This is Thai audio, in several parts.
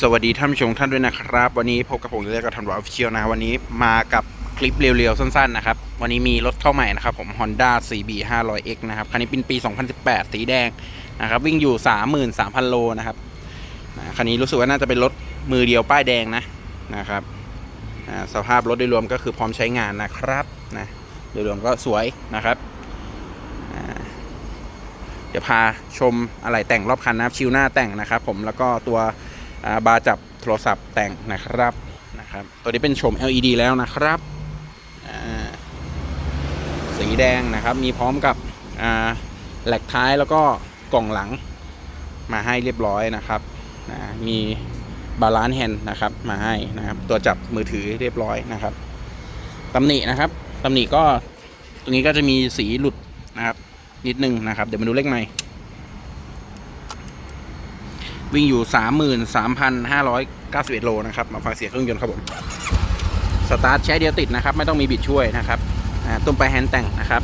สวัสดีท่านผู้ชมท่านด้วยนะครับ วันนี้พบกับผมเรียกกับทันวาออฟฟิเชียลนะวันนี้มากับคลิปเร็วๆ สั้นๆนะครับ วันนี้มีรถเข้าใหม่นะครับผม Honda CB 500X นะครับ คันนี้เป็นปี 2018 สีแดงนะครับ วิ่งอยู่ 33,000 โลนะครับคันนี้รู้สึกว่าน่าจะเป็นรถมือเดียวป้ายแดงนะนะครับสภาพรถโดยรวมก็คือพร้อมใช้งานนะครับนะโดยรวมก็สวยนะครับเดี๋ยวพาชมอะไรแต่งรอบคันนะครับชิวหน้าแต่งนะครับ ผมแล้วก็ตัว บาร์จับโทรศัพท์แต่งนะครับนะครับตัวนี้เป็นชม LED แล้วนะครับสีแดงนะครับมีพร้อมกับแหลกท้ายแล้วก็กล่องหลังมาให้เรียบร้อยนะครับนะมีบาลานซ์แฮนด์นะครับมาให้นะครับ ตัวจับมือถือเรียบร้อยนะครับตำหนินะครับตำหนิก็ตรงนี้ก็จะมีสีหลุดนะครับนิดนึงนะครับ เดี๋ยวมาดูเลขใหม่ วิ่งอยู่ 33,591 โลนะครับ มาฟังเสียงเครื่องยนต์ครับผม สตาร์ทใช้เดียวติดนะครับ ไม่ต้องมีบิดช่วยนะครับตุ้มไปแฮนด์แต่งนะครับ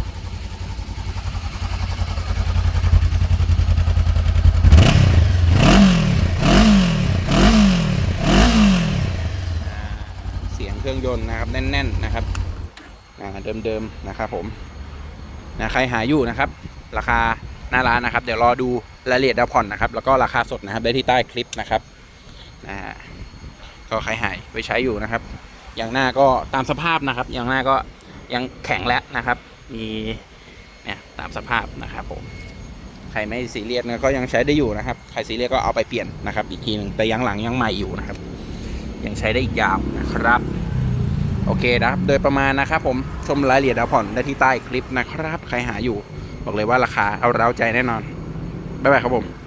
เสียงเครื่องยนต์นะครับแน่นๆนะครับเดิมๆนะครับผมนะใครหาอยู่นะครับ ราคาหน้าร้านนะครับ เดี๋ยวรอดูรายละเอียดดาวผ่อนนะครับ แล้วก็ราคาสดนะครับ ได้ที่ใต้คลิปนะครับนะฮะก็ใครหายไปใช้อยู่นะครับ อย่างหน้าก็ตามสภาพนะครับ อย่างหน้าก็ยังแข็งแล้วนะครับ มีเนี่ยตามสภาพนะครับผมใครไม่ซีเรียสนะก็ยังใช้ได้อยู่นะครับ ใครซีเรียสก็เอาไปเปลี่ยนนะครับ อีกทีหนึ่งแต่ยังหลังยังใหม่อยู่นะครับ ยังใช้ได้อีกยาวนะครับ โอเคนะครับ โดยประมาณนะครับผมชมรายละเอียดดาวผ่อนได้ที่ใต้คลิปนะครับ ใครหาอยู่ บอกเลยว่าราคาเอาเร้าใจแน่นอน บ๊ายบายครับผม